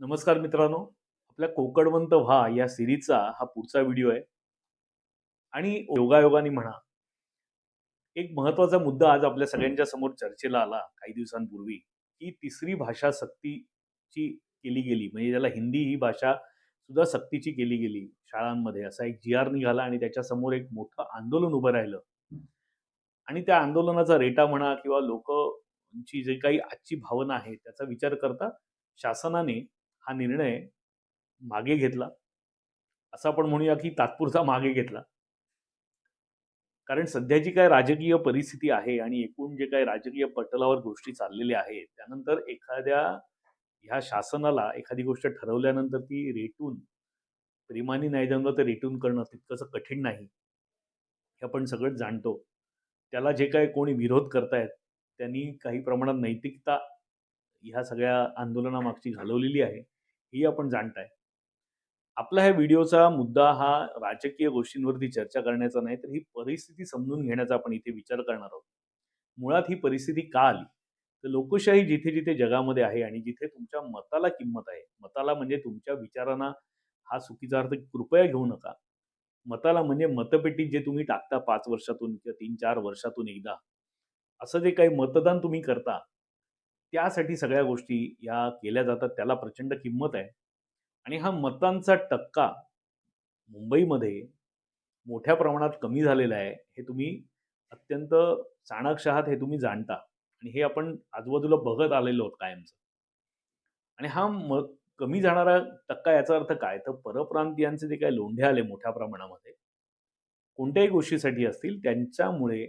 नमस्कार मित्रांनो. आपल्या कोकणवंत व्हा या सिरीजचा हा पुढचा व्हिडिओ आहे. आणि योगायोगाने म्हणा. एक महत्त्वाचा मुद्दा आज आपल्या सगळ्यांच्या समोर चर्चेला आला काही दिवसांपूर्वी. की तिसरी भाषा सक्तीची केली गेली. म्हणजे ज्याला हिंदी ही भाषा सुद्धा सक्तीची केली गेली शाळांमध्ये. असा एक जी आर निघाला आणि त्याच्यासमोर एक मोठं आंदोलन उभं राहिलं. आणि त्या आंदोलनाचा रेटा म्हणा किंवा लोकांची जे काही आजची भावना आहे त्याचा विचार करता शासनाने हा निर्णय मागे घेतला. असं आपण म्हणूया की तात्पुरता मागे घेतला. कारण सध्याची काय राजकीय परिस्थिती आहे आणि एकूण जे काय राजकीय पटलावर गोष्टी चाललेल्या आहेत त्यानंतर एखाद्या ह्या शासनाला एखादी गोष्ट ठरवल्यानंतर ती रेटून प्रेमाने नाही जमलं तर रेटून करणं तितकंसं कठीण नाही. हे आपण सगळंच जाणतो. त्याला जे काय कोणी विरोध करतायत त्यांनी काही प्रमाणात नैतिकता ह्या सगळ्या आंदोलनामागची घालवलेली आहे. ही आपण जाणताय. आपला ह्या व्हिडिओचा मुद्दा हा राजकीय गोष्टींवरती चर्चा करण्याचा नाही तर ही परिस्थिती समजून घेण्याचा आपण इथे विचार करणार आहोत. मुळात ही परिस्थिती का आली? तर लोकशाही जिथे जिथे जगामध्ये आहे आणि जिथे तुमच्या मताला किंमत आहे मताला म्हणजे तुमच्या विचारांना हा चुकीचा अर्थ कृपया घेऊ नका. मताला म्हणजे मतपेटीत जे तुम्ही टाकता पाच वर्षातून किंवा तीन चार वर्षातून एकदा. असं जे काही मतदान तुम्ही करता त्यासाठी सगळ्या गोष्टी या केल्या जातात. त्याला प्रचंड किंमत आहे. आणि हा मतांचा टक्का मुंबईमध्ये मोठ्या प्रमाणात कमी झालेला आहे हे तुम्ही अत्यंत चाणक्ष आहात हे तुम्ही जाणता. आणि हे आपण आजूबाजूला बघत आलेलो आहोत कायमचं. आणि हा म कमी जाणारा टक्का याचा अर्थ काय? तर परप्रांतीयांचे जे काही लोंढे आले मोठ्या प्रमाणामध्ये कोणत्याही गोष्टीसाठी असतील त्यांच्यामुळे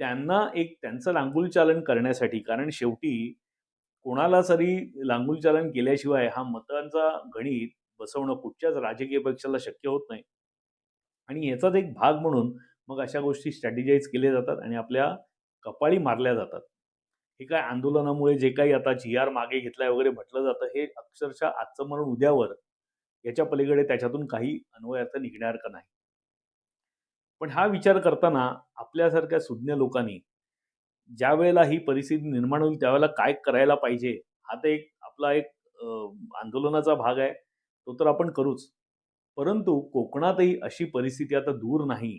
त्यांना एक त्यांचं लांगुलचालन करण्यासाठी कारण शेवटी कोणाला तरी लांगुलचालन केल्याशिवाय हा मतांचा गणित बसवणं कुठच्याच राजकीय पक्षाला शक्य होत नाही. आणि याचाच एक भाग म्हणून मग अशा गोष्टी स्ट्रॅटेजाईज केल्या जातात आणि आपल्या कपाळी मारल्या जातात. हे काय आंदोलनामुळे जे काही आता जी आर मागे घेतलाय वगैरे म्हटलं जातं हे अक्षरशः आजचं म्हणून उद्यावर याच्या पलीकडे त्याच्यातून काही अन्वय अर्थ निघणार का नाही? पण हा विचार करताना आपल्यासारख्या सुज्ञ लोकांनी ज्या वेळेला ही परिस्थिती निर्माण होईल त्यावेळेला काय करायला पाहिजे हा तर एक आपला एक आंदोलनाचा भाग आहे तो तर आपण करूच. परंतु कोकणातही अशी परिस्थिती आता दूर नाही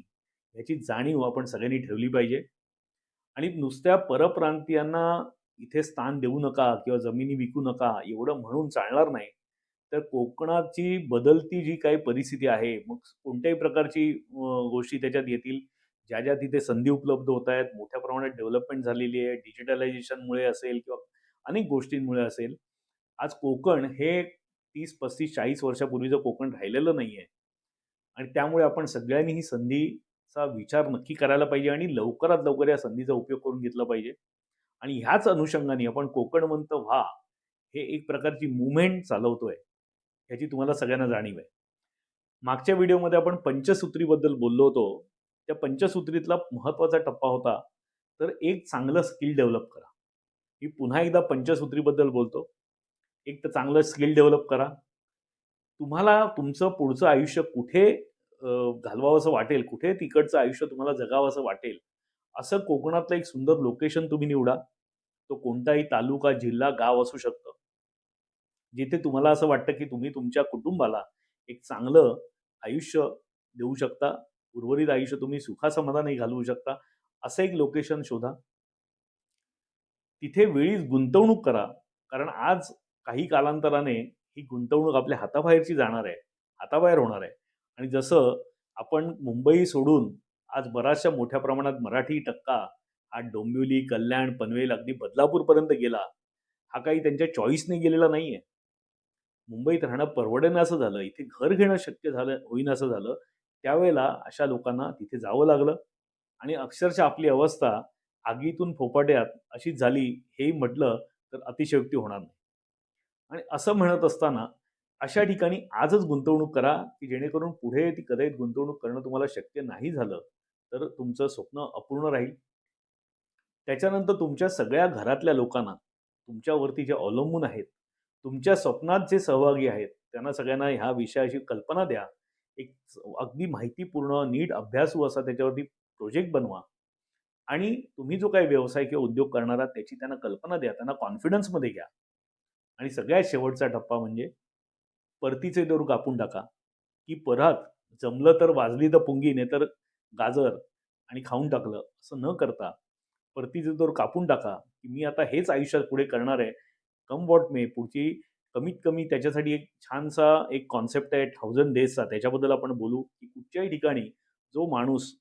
याची जाणीव आपण सगळ्यांनी ठेवली पाहिजे. आणि नुसत्या परप्रांतीयांना इथे स्थान देऊ नका किंवा जमिनी विकू नका एवढं म्हणून चालणार नाही. तर कोकणाची बदलती जी काही परिस्थिती आहे मग कोणत्याही प्रकारची गोष्टी त्याच्यात येतील? ज्या ज्या तिथे संधी उपलब्ध होत आहेत मोठ्या प्रमाणात डेव्हलपमेंट झालेली आहे डिजिटलायझेशनमुळे असेल किंवा अनेक गोष्टींमुळे असेल. आज कोकण हे तीस पस्तीस चाळीस वर्षापूर्वीचं कोकण राहिलेलं नाही आहे आणि त्यामुळे आपण सगळ्यांनी ही संधीचा विचार नक्की करायला पाहिजे आणि लवकरात लवकर या संधीचा उपयोग करून घेतला पाहिजे. आणि ह्याच अनुषंगाने आपण कोकण म्हणतो व्हा हे एक प्रकारची मुवमेंट चालवतोय. ह्याची तुम्हाला सगळ्यांना जाणीव आहे. मागच्या व्हिडिओमध्ये आपण पंचसूत्रीबद्दल बोललो होतो. त्या पंचसूत्रीतला महत्त्वाचा टप्पा होता. तर एक चांगलं स्किल डेव्हलप करा. मी पुन्हा एकदा पंचसूत्रीबद्दल बोलतो. एक तर चांगलं स्किल डेव्हलप करा. तुम्हाला तुमचं पुढचं आयुष्य कुठे घालवावंसं वाटेल कुठे तिकडचं आयुष्य तुम्हाला जगावंसं वाटेल असं कोकणातलं एक सुंदर लोकेशन तुम्ही निवडा. तो कोणताही तालुका जिल्हा गाव असू शकतं. जिथे तुम्हाला असं वाटतं की तुम्ही तुमच्या कुटुंबाला एक चांगलं आयुष्य देऊ शकता उर्वरित आयुष्य तुम्ही सुखासमाधानी घालवू शकता असं एक लोकेशन शोधा. तिथे वेळीच गुंतवणूक करा कारण आज काही कालांतराने ही गुंतवणूक आपल्या हाताबाहेरची जाणार आहे हाताबाहेर होणार आहे. आणि जसं आपण मुंबई सोडून आज बऱ्याचशा मोठ्या प्रमाणात मराठी टक्का हा डोंबिवली कल्याण पनवेल अगदी बदलापूरपर्यंत गेला हा काही त्यांच्या चॉईसने गेलेला नाही आहे मुंबईत राहणं परवडेन असं झालं इथे घर घेणं शक्य झालं होईन असं झालं त्यावेळेला अशा लोकांना तिथे जावं लागलं आणि अक्षरशः आपली अवस्था आगीतून फोपाट्यात अशीच झाली हेही म्हटलं तर अतिशयोक्ती होणार नाही. आणि असं म्हणत असताना अशा ठिकाणी आजच गुंतवणूक करा की जेणेकरून पुढे ती कदाचित गुंतवणूक करणं तुम्हाला शक्य नाही झालं तर तुमचं स्वप्न अपूर्ण राहील. त्याच्यानंतर तुमच्या सगळ्या घरातल्या लोकांना तुमच्यावरती जे अवलंबून आहेत तुमच्या स्वप्नात जे सहभागी आहेत त्यांना सगळ्यांना ह्या विषयाची कल्पना द्या. एक अगदी माहितीपूर्ण नीट अभ्यासू हो असा त्याच्यावरती प्रोजेक्ट बनवा. आणि तुम्ही जो काही व्यवसाय किंवा उद्योग करणार आहात त्याची त्यांना कल्पना द्या त्यांना कॉन्फिडन्समध्ये घ्या. आणि सगळ्यात शेवटचा टप्पा म्हणजे परतीचे दोर कापून टाका. की परत जमलं तर वाजली तर पुंगी नाही तर गाजर आणि खाऊन टाकलं असं न करता परतीचे दोर कापून टाका. की मी आता हेच आयुष्यात पुढे करणार आहे. कम वॉट मे पुढची कमीत कमी त्याच्यासाठी एक छानसा एक कॉन्सेप्ट आहे थाउजंड डेजचा. त्याच्याबद्दल आपण बोलू की कुठच्याही ठिकाणी जो माणूस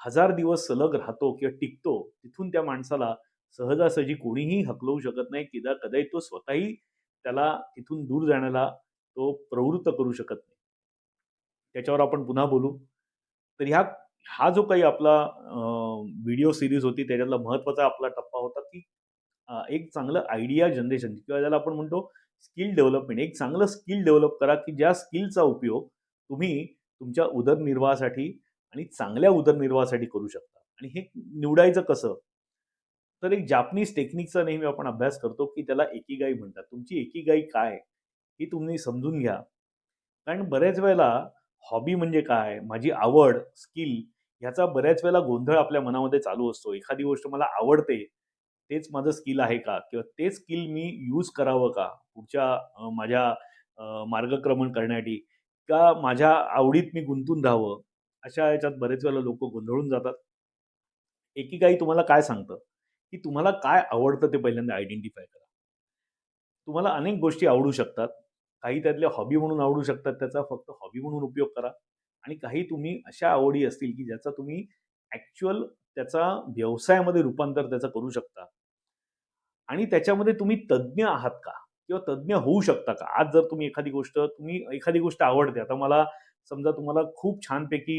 हजार दिवस सलग राहतो किंवा टिकतो तिथून त्या माणसाला सहजासहजी कोणीही हकलवू शकत नाही. किंवा कदाचित तो स्वतःही त्याला तिथून दूर जाण्याला तो प्रवृत्त करू शकत नाही. त्याच्यावर आपण पुन्हा बोलू. तर ह्या हा जो काही आपला व्हिडिओ सिरीज होती त्याच्यातला महत्त्वाचा आपला टप्पा होता की एक चांगलं आयडिया जनरेशन किंवा ज्याला आपण म्हणतो स्किल डेव्हलपमेंट एक चांगलं स्किल डेव्हलप करा की ज्या स्किलचा उपयोग तुम्ही तुमच्या उदरनिर्वाहासाठी आणि चांगल्या उदरनिर्वाहासाठी करू शकता. आणि हे निवडायचं कसं? तर एक जापनीज टेक्निकचा नेहमी आपण अभ्यास करतो की त्याला एकीगाई म्हणतात. तुमची एकीगाई काय? ही तुम्ही समजून घ्या. कारण बऱ्याच वेळेला हॉबी म्हणजे काय? माझी आवड स्किल ह्याचा बऱ्याच वेळेला गोंधळ आपल्या मनामध्ये चालू असतो. एखादी गोष्ट मला आवडते तेच माझं स्किल आहे का? किंवा तेच स्किल मी यूज करावं का? पुढच्या माझ्या मार्गक्रमण करण्यासाठी. का माझ्या आवडीत मी गुंतून राहावं? अशा याच्यात बरेच वेळेला लोक गोंधळून जातात. एकीकाई तुम्हाला काय सांगतं? की तुम्हाला काय आवडतं ते पहिल्यांदा आयडेंटिफाय करा. तुम्हाला अनेक गोष्टी आवडू शकतात. काही त्यातल्या हॉबी म्हणून आवडू शकतात त्याचा फक्त हॉबी म्हणून उपयोग करा. आणि काही तुम्ही अशा आवडी असतील की ज्याचा तुम्ही ॲक्च्युअल त्याचा व्यवसायामध्ये रूपांतर त्याचं करू शकता. आणि त्याच्यामध्ये तुम्ही तज्ज्ञ आहात का? किंवा तज्ज्ञ होऊ शकता का? आज जर तुम्ही एखादी गोष्ट तुम्ही एखादी गोष्ट आवडते. आता मला समजा तुम्हाला खूप छानपैकी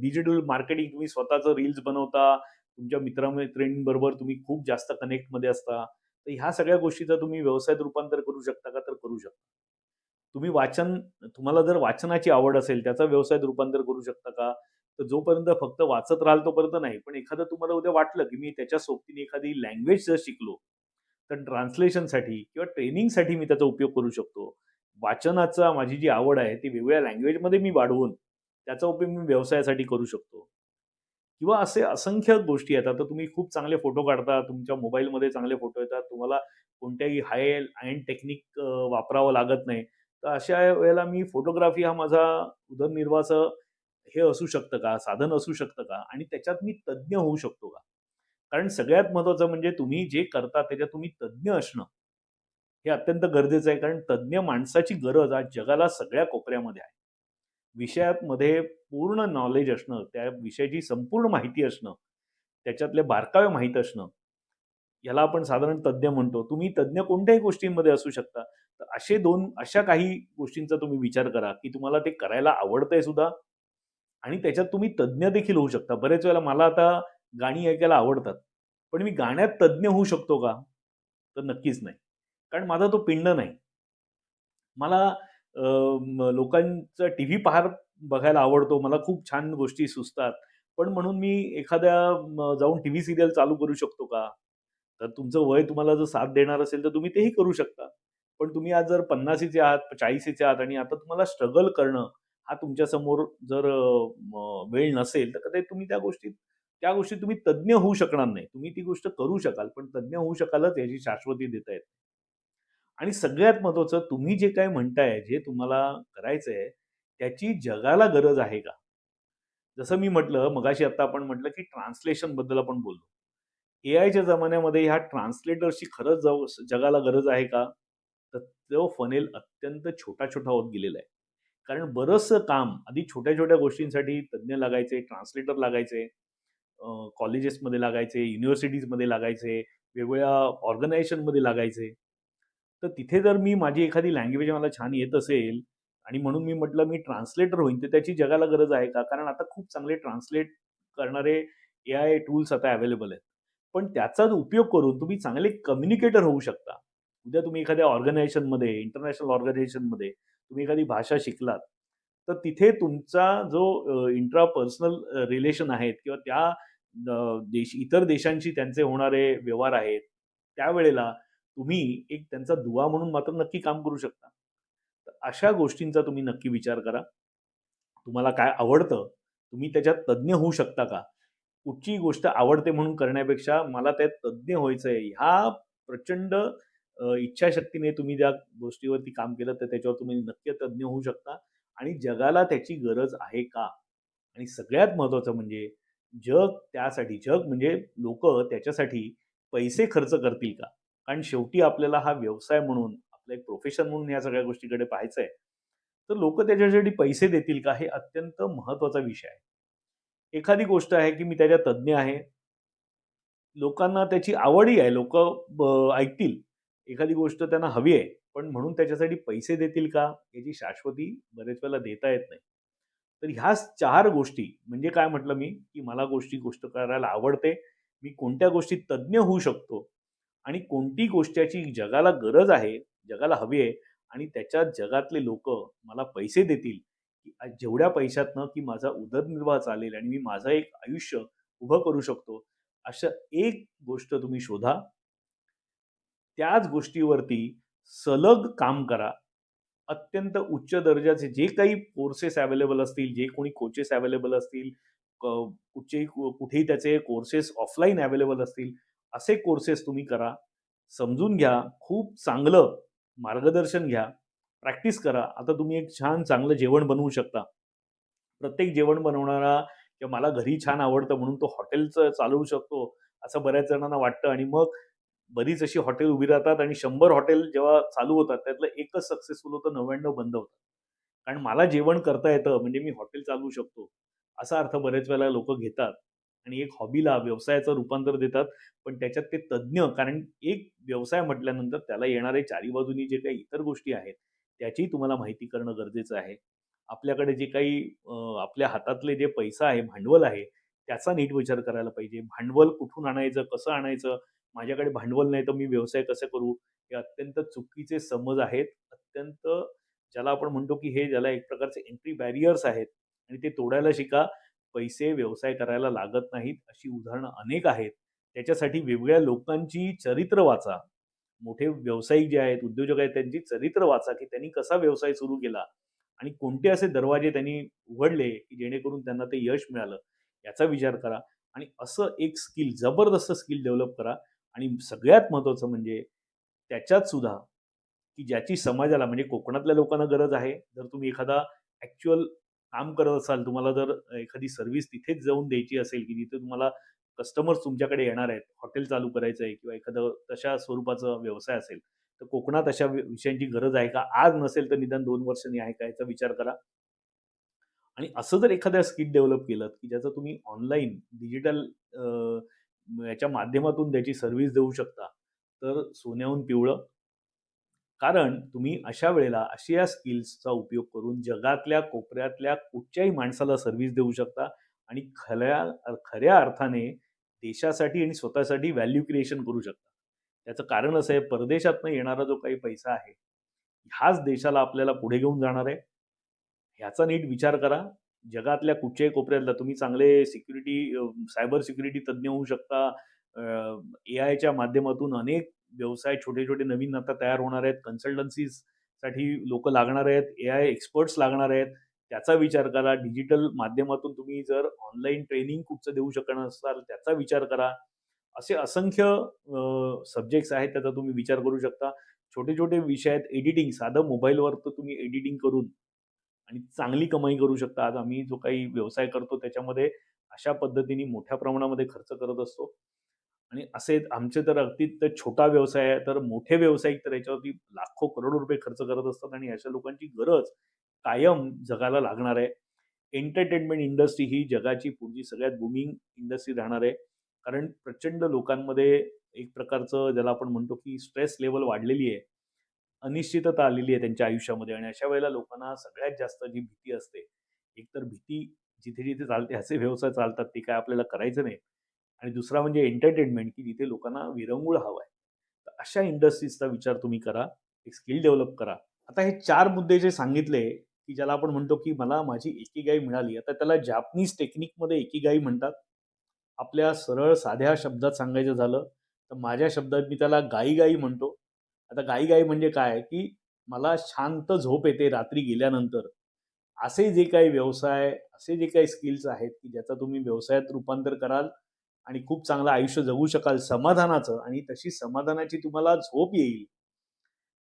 डिजिटल मार्केटिंग तुम्ही स्वतःचं रील्स बनवता तुमच्या मित्रमैत्रिणींबरोबर तुम्ही खूप जास्त कनेक्टमध्ये असता तर ह्या सगळ्या गोष्टीचा तुम्ही व्यवसायात रूपांतर करू शकता का तर करू शकता. तुम्ही वाचन तुम्हाला जर वाचनाची आवड असेल त्याचा व्यवसायात रूपांतर करू शकता का? तर जोपर्यंत फक्त वाचत राहाल तोपर्यंत नाही. पण एखादं तुम्हाला उद्या वाटलं की मी त्याच्या सोबतीने एखादी लँग्वेज जर शिकलो तर ट्रान्सलेशनसाठी किंवा ट्रेनिंगसाठी मी त्याचा उपयोग करू शकतो. वाचनाचा माझी जी आवड आहे ती वेगवेगळ्या लँग्वेजमध्ये मी वाढवून त्याचा उपयोग मी व्यवसायासाठी करू शकतो. किंवा असे असंख्य गोष्टी आहेत. आता तुम्ही खूप चांगले फोटो काढता तुमच्या मोबाईलमध्ये चांगले फोटो येतात. तुम्हाला कोणत्याही हाय अँड टेक्निक वापरावं लागत नाही. तर अशा वेळेला मी फोटोग्राफी हा माझा उदरनिर्वाहाचं हे असू शकतं का? साधन असू शकतं का? आणि त्याच्यात मी तज्ज्ञ होऊ शकतो का? कारण सगळ्यात महत्त्वाचं म्हणजे तुम्ही जे करता त्याच्यात तुम्ही तज्ज्ञ असणं हे अत्यंत गरजेचं आहे. कारण तज्ज्ञ माणसाची गरज आज जगाला सगळ्या कोपऱ्यामध्ये आहे. विषयामध्ये पूर्ण नॉलेज असणं त्या विषयाची संपूर्ण माहिती असणं त्याच्यातले बारकावे माहीत असणं याला आपण साधारण तज्ज्ञ म्हणतो. तुम्ही तज्ज्ञ कोणत्याही गोष्टींमध्ये असू शकता. तर असे दोन अशा काही गोष्टींचा तुम्ही विचार करा की तुम्हाला ते करायला आवडतंय सुद्धा. आणि त्याच्यात तुम्ही तज्ज्ञ देखील होऊ शकता. बरेच वेळेला मला आता गाणी ऐकायला आवडतात. पण मी गाण्यात तज्ज्ञ होऊ शकतो का? तर नक्कीच नाही. कारण माझा तो पिंड नाही. मला लोकांचा टी व्ही पाहार बघायला आवडतो. मला खूप छान गोष्टी सुचतात. पण म्हणून मी एखाद्या जाऊन टी व्ही सिरियल चालू करू शकतो का? तर तुमचं वय तुम्हाला जर साथ देणार असेल तर तुम्ही तेही करू शकता. पण तुम्ही आज जर पन्नासीचे आहात चाळीसीचे आहात आणि आता तुम्हाला स्ट्रगल करणं हा तुमच्यासमोर जर वेळ नसेल तर कदाचित तुम्ही त्या गोष्टीत त्या गोष्टीत तुम्ही तज्ज्ञ होऊ शकणार नाही. तुम्ही ती गोष्ट करू शकाल पण तज्ज्ञ होऊ शकालच याची शाश्वती देता येत आणि सगळ्यात महत्त्वाचं तुम्ही जे काय म्हणताय जे तुम्हाला करायचं आहे त्याची जगाला गरज आहे का? जसं मी म्हटलं मगाशी आता आपण म्हटलं की ट्रान्सलेशनबद्दल आपण बोललो. ए आयच्या जमान्यामध्ये ह्या ट्रान्सलेटरची खरंच जाऊ जगाला गरज आहे का? तर तो फनेल अत्यंत छोटा छोटा होत गेलेला आहे. कारण बरंचसं काम आधी छोट्या छोट्या गोष्टींसाठी तज्ज्ञ लागायचे ट्रान्सलेटर लागायचे कॉलेजेसमध्ये लागायचे युनिव्हर्सिटीजमध्ये लागायचे वेगवेगळ्या ऑर्गनायझेशनमध्ये लागायचे. तर तिथे जर मी माझी एखादी लँग्वेज मला छान येत असेल आणि म्हणून मी म्हटलं मी ट्रान्सलेटर होईन तर त्याची जगाला गरज आहे का? कारण आता खूप चांगले ट्रान्सलेट करणारे ए आय टूल्स आता अवेलेबल आहेत. पण त्याचा उपयोग करून तुम्ही चांगले कम्युनिकेटर होऊ शकता. उद्या तुम्ही एखाद्या ऑर्गनायझेशनमध्ये इंटरनॅशनल ऑर्गनायझेशनमध्ये तुम्ही एखादी भाषा शिकलात तर तिथे तुमचा जो इंट्रा पर्सनल रिलेशन आहेत किंवा त्या देश इतर देशांशी त्यांचे होणारे व्यवहार आहेत त्यावेळेला तुम्ही एक त्यांचा दुवा म्हणून मात्र नक्की काम करू शकता. तर अशा गोष्टींचा तुम्ही नक्की विचार करा. तुम्हाला काय आवडतं तुम्ही त्याच्यात तज्ज्ञ होऊ शकता का? कुठची गोष्ट आवडते म्हणून करण्यापेक्षा मला त्यात तज्ज्ञ व्हायचं आहे ह्या प्रचंड इच्छाशक्तीने तुम्ही ज्या गोष्टीवरती काम केलं तर त्याच्यावर तुम्ही नक्की तज्ञ होऊ शकता आणि जगाला त्याची गरज आहे का? आणि सगळ्यात महत्त्वाचं म्हणजे जग त्यासाठी जग म्हणजे लोक त्याच्यासाठी पैसे खर्च करतील का? कारण शेवटी आपल्याला हा व्यवसाय म्हणून, आपलं एक प्रोफेशन म्हणून या सगळ्या गोष्टीकडे पाहायचं आहे तर लोकं त्याच्यासाठी पैसे देतील का? हे अत्यंत महत्त्वाचा विषय आहे. एखादी गोष्ट आहे, की मी त्याच्या तज्ज्ञ आहे. लोकांना त्याची आवडही आहे. लोक ब ऐकतील. एखादी गोष्ट त्यांना हवी आहे. पण म्हणून त्याच्यासाठी पैसे देतील का? याची शाश्वती बरेच वेळेला देता येत नाही. तर ह्या चार गोष्टी म्हणजे काय म्हटलं मी, की मला गोष्टी गोष्ट करायला आवडते. मी कोणत्या गोष्टीत तज्ञ होऊ शकतो आणि कोणती गोष्टीची जगाला गरज आहे, जगाला हवी आहे आणि त्याच्यात जगातले लोक मला पैसे देतील, की जेवढ्या पैशातनं की माझा उदरनिर्वाह चालेल आणि मी माझं एक आयुष्य उभं करू शकतो. अशा एक गोष्ट तुम्ही शोधा. त्याच गोष्टीवरती सलग काम करा. अत्यंत उच्च दर्जाचे जे काही कोर्सेस अवेलेबल असतील, जे कोणी कोचेस अवेलेबल असतील, कुठचेही कुठेही त्याचे कोर्सेस ऑफलाईन अवेलेबल असतील, असे कोर्सेस तुम्ही करा. समजून घ्या. खूप चांगलं मार्गदर्शन घ्या. प्रॅक्टिस करा. आता तुम्ही एक छान चांगलं जेवण बनवू शकता. प्रत्येक जेवण बनवणारा किंवा मला घरी छान आवडतं म्हणून तो हॉटेलचं चालवू शकतो, असं बऱ्याच जणांना वाटतं आणि मग बरीच अशी हॉटेल उभी राहतात आणि शंभर हॉटेल जेव्हा चालू होतात, त्यातलं एकच सक्सेसफुल होतं, 99 बंद होतात. कारण मला जेवण करता येतं म्हणजे मी हॉटेल चालवू शकतो. असा अर्थ बरेच वेळेला लोक घेतात आणि एक हॉबीला व्यवसायाचं रूपांतर देतात. पण त्याच्यात ते तज्ज्ञ कारण एक व्यवसाय म्हटल्यानंतर त्याला येणारे चारी बाजूनी जे काही इतर गोष्टी आहेत, त्याचीही तुम्हाला माहिती करणं गरजेचं आहे. आपल्याकडे जे काही आपल्या हातातले जे पैसा आहे, भांडवल आहे, त्याचा नीट विचार करायला पाहिजे. भांडवल कुठून आणायचं, कसं आणायचं? माझ्याकडे भांडवल नाही तर मी व्यवसाय कसं करू? हे अत्यंत चुकीचे समज आहेत. अत्यंत ज्याला आपण म्हणतो, की हे ज्याला एक प्रकारचे एंट्री बॅरियर्स आहेत आणि ते तोडायला शिका. पैसे व्यवसाय करायला लागत नाहीत. अशी उदाहरणं अनेक आहेत. त्याच्यासाठी वेगवेगळ्या लोकांची चरित्र वाचा. मोठे व्यावसायिक जे आहेत, उद्योजक आहेत, त्यांची चरित्र वाचा, की त्यांनी कसा व्यवसाय सुरू केला आणि कोणते असे दरवाजे त्यांनी उघडले, की जेणेकरून त्यांना ते यश मिळालं, याचा विचार करा आणि असं एक स्किल, जबरदस्त स्किल डेव्हलप करा आणि सगळ्यात महत्त्वाचं म्हणजे त्याच्यात सुद्धा, की ज्याची समाजाला म्हणजे कोकणातल्या लोकांना गरज आहे. जर तुम्ही एखादा ॲक्च्युअल काम करत असाल, तुम्हाला जर एखादी सर्व्हिस तिथेच जाऊन द्यायची असेल, की जिथे तुम्हाला कस्टमर्स तुमच्याकडे येणार आहेत, हॉटेल चालू करायचं आहे किंवा एखादं तशा स्वरूपाचा व्यवसाय असेल, तर कोकणात अशा विषयांची गरज आहे का? आज नसेल तर निदान दोन वर्षांनी आहे का? याचा विचार करा. आणि असं जर एखाद्या स्किट डेव्हलप केलं की ज्याचं तुम्ही ऑनलाईन डिजिटल याच्या माध्यमातून त्याची सर्व्हिस देऊ शकता, तर सोन्याहून पिवळं. कारण तुम्ही अशा वेळेला अशी या स्किल्सचा उपयोग करून जगातल्या कोपऱ्यातल्या कुठच्याही माणसाला सर्व्हिस देऊ शकता आणि खऱ्या खऱ्या अर्थाने देशासाठी आणि स्वतःसाठी व्हॅल्यू क्रिएशन करू शकता. त्याचं कारण असं आहे, परदेशातनं येणारा जो काही पैसा आहे, हाच देशाला आपल्याला पुढे घेऊन जाणार आहे. ह्याचा नीट विचार करा. जगातल्या कुठच्याही कोपऱ्यातला तुम्ही चांगले सिक्युरिटी सायबर सिक्युरिटी तज्ज्ञ होऊ शकता. ए आयच्या माध्यमातून अनेक व्यवसाय छोटे-छोटे नवीन आता तयार होणार आहेत. कन्सल्टन्सीजसाठी लोक लागणार आहेत. ए आय एक्सपर्ट्स लागणार आहेत. त्याचा विचार करा. डिजिटल माध्यमातून तुम्ही जर ऑनलाईन ट्रेनिंग कुठचं देऊ शकणार असाल, त्याचा विचार करा. असे असंख्य सब्जेक्ट्स आहेत, त्याचा तुम्ही विचार करू शकता. छोटे-छोटे विषय आहेत. एडिटिंग साधं मोबाईलवर तर तुम्ही एडिटिंग करून आणि चांगली कमाई करू शकता. आज आम्ही जो काही व्यवसाय करतो त्याच्यामध्ये अशा पद्धतीने मोठ्या प्रमाणामध्ये खर्च करत असतो. आणि असे आमचे तर अगदी तर छोटा व्यवसाय आहे, तर मोठे व्यावसायिक तर याच्यावरती लाखो, करोडो रुपये खर्च करत असतात आणि अशा लोकांची गरज कायम जगाला लागणार आहे. एंटरटेनमेंट इंडस्ट्री ही जगाची पुढची सगळ्यात बुमिंग इंडस्ट्री राहणार आहे. कारण प्रचंड लोकांमध्ये एक प्रकारचं ज्याला आपण म्हणतो, की स्ट्रेस लेवल वाढलेली आहे. अनिश्चितता आलेली आहे त्यांच्या आयुष्यामध्ये आणि अशा वेळेला लोकांना सगळ्यात जास्त जी भीती असते, एकतर भीती जिथे-जिथे चालते असे व्यवसाय चालतात, ते काय आपल्याला करायचं नाही. आणि दुसरा म्हणजे एंटरटेनमेंट, की जिथे लोकांना विरंगुळ हवा आहे. तर अशा इंडस्ट्रीजचा विचार तुम्ही करा. एक स्किल डेव्हलप करा. आता हे चार मुद्दे जे सांगितले, की ज्याला आपण म्हणतो, की मला माझी एकी गाई मिळाली. आता त्याला जापनीज टेक्निकमध्ये एकी गाई म्हणतात. आपल्या सरळ साध्या शब्दात सांगायचं झालं, तर माझ्या शब्दात मी त्याला गाई-गाई म्हणतो. आता गाई-गाई म्हणजे काय, की मला शांत झोप येते रात्री गेल्यानंतर. असे जे काही व्यवसाय, असे जे काही स्किल्स आहेत, की ज्याचा तुम्ही व्यवसायात रूपांतर कराल आणि खूप चांगलं आयुष्य जगू शकाल समाधानाचं आणि तशी समाधानाची तुम्हाला झोप येईल.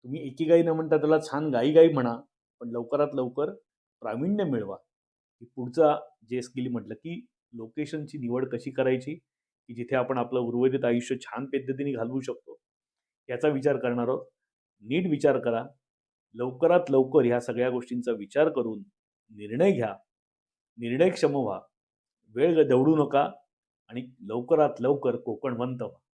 तुम्ही एकेकाई न म्हणता त्याला छान गाई-गाई म्हणा, पण लवकरात लवकर प्रावीण्य मिळवा. की पुढचा जे स्किल म्हटलं, की लोकेशनची निवड कशी करायची, की जिथे आपण आपलं उर्वरित आयुष्य छान पद्धतीने घालवू शकतो, याचा विचार करणार आहोत. नीट विचार करा. लवकरात लवकर ह्या सगळ्या गोष्टींचा विचार करून निर्णय घ्या. निर्णयक्षम व्हा. वेळ दवडू नका आणि लवकरात लवकर कोकणवंत व्हा.